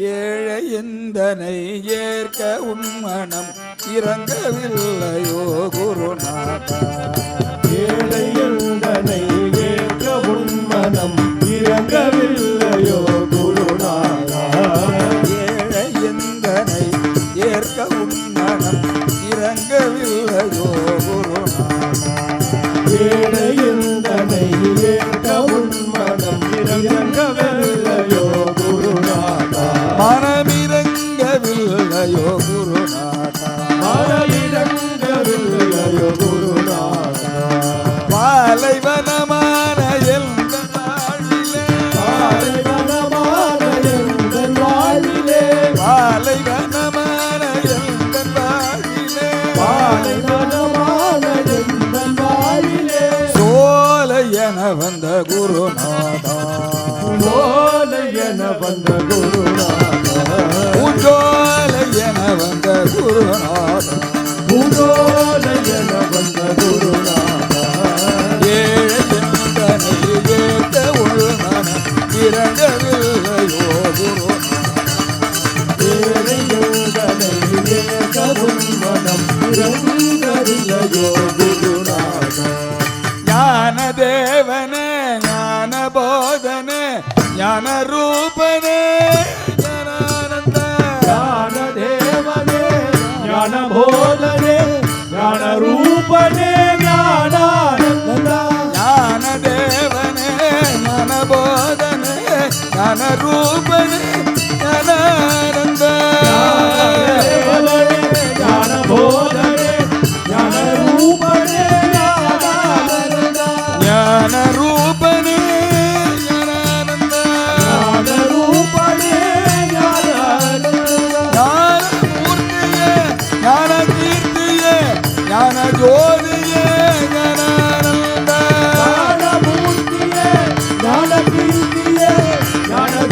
ஏழையந்தனை ஏற்க உன்மனம் இறங்கவில்லையோ குருநாதா. ஏழையந்தனை ஏற்க உன்மனம் இறங்கவில்லை. தலைவனமான எந்த நாளிலே? தலைவனமான எந்த நாளிலே? தலைவனமான எந்த நாளிலே தலைவனமான எந்த வந்த குருநாதா. என வந்த குருநாதா. ஞான ரூபனே ஞானானந்த ஞான தேவனே ஞான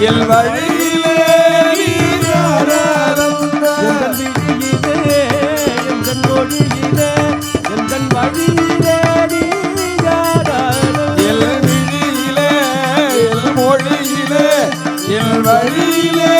எல் வழியிலே வழியிலே எந்தன் மொழியிலே எந்தன் வழியிலே எல் விழியிலே எல் மொழியிலே எல் வழியிலே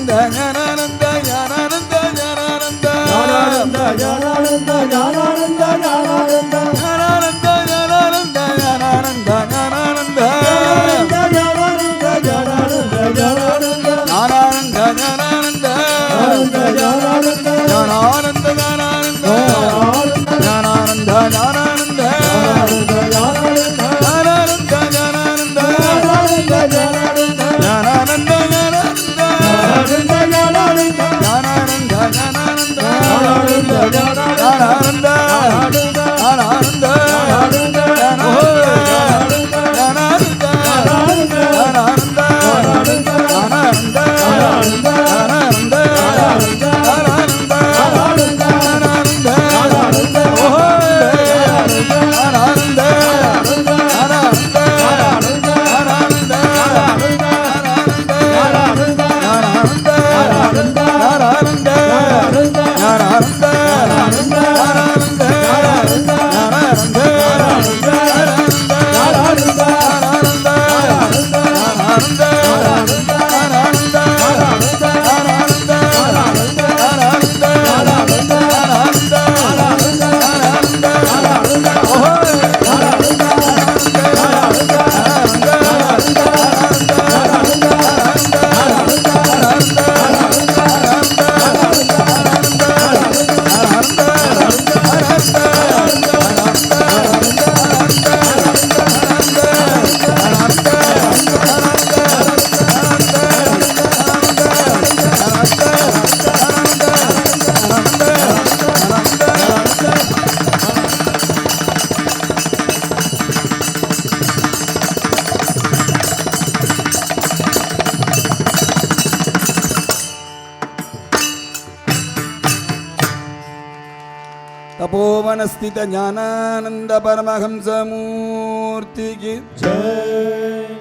ಚಂದನ ஆனந்த തപോവനസ്ഥിത ജ്ഞാനാനന്ദ പരമഹംസമൂർത്തിക്ക് ജയ